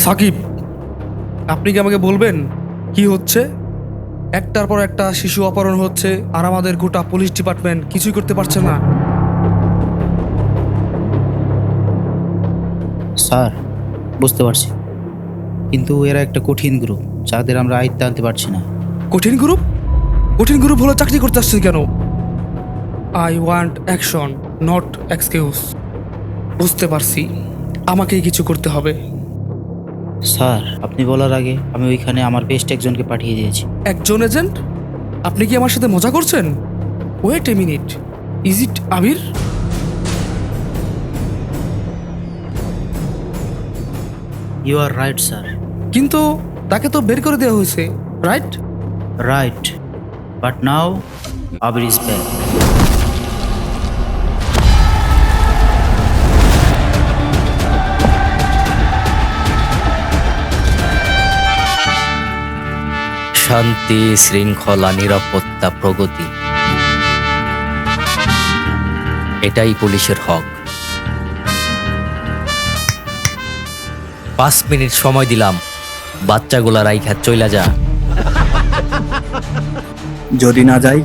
সাকিব আপনি কি আমাকে বলবেন কি হচ্ছে? একটার পর একটা শিশু অপহরণ হচ্ছে আর আমাদের গোটা পুলিশ ডিপার্টমেন্ট কিছুই করতে পারছে না। স্যার বুঝতে পারছি। কিন্তু এরা একটা কঠিন গ্রুপ যাদের আমরা আয়ত্তে আনতে পারছি না। কঠিন গ্রুপ? কঠিন গ্রুপ হলো চাকরি করতে আসছে কেন? I want action not excuse বুঝতে পারছি আমাকেই কিছু করতে হবে। স্যার আপনি বলার আগে আমি ওইখানে আমার বেস্ট একজনকে পাঠিয়ে দিয়েছি। একজন এজেন্ট? আপনি কি আমার সাথে মজা করছেন? Wait a minute. Is it Abir you are right sir কিন্তু তাকে তো বের করে দেওয়া হয়েছে right right but now Abir is back শান্তি, শৃঙ্খলা, নিরাপত্তা, প্রগতি। এটাই পুলিশের হক। পাঁচ মিনিট সময় দিলাম। বাচ্চাগুলা রাইখা চইলা যা। যদি না যাই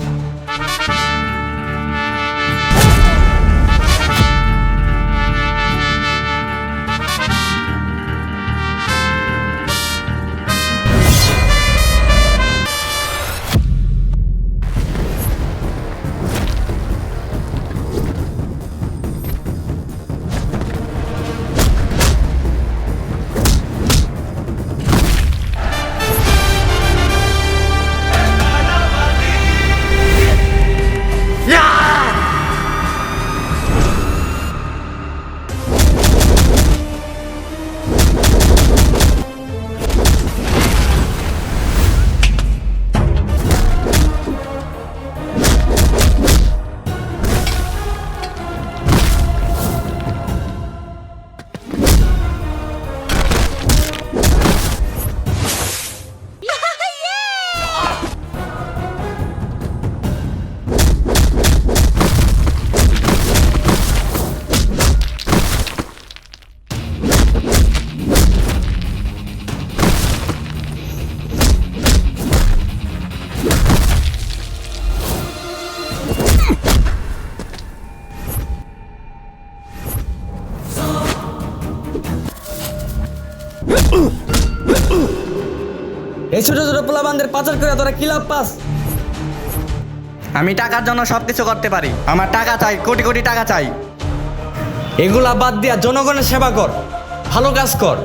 এই ছোট ছোট পোলাবানদের পাচার করে তোরা কি লাভ পাস? আমি টাকার জন্য সব কিছু করতে পারি। আমার টাকা চাই কোটি কোটি টাকা চাই। এগুলা বাদ দিয়া জনগণের সেবা কর ভালো কাজ কর।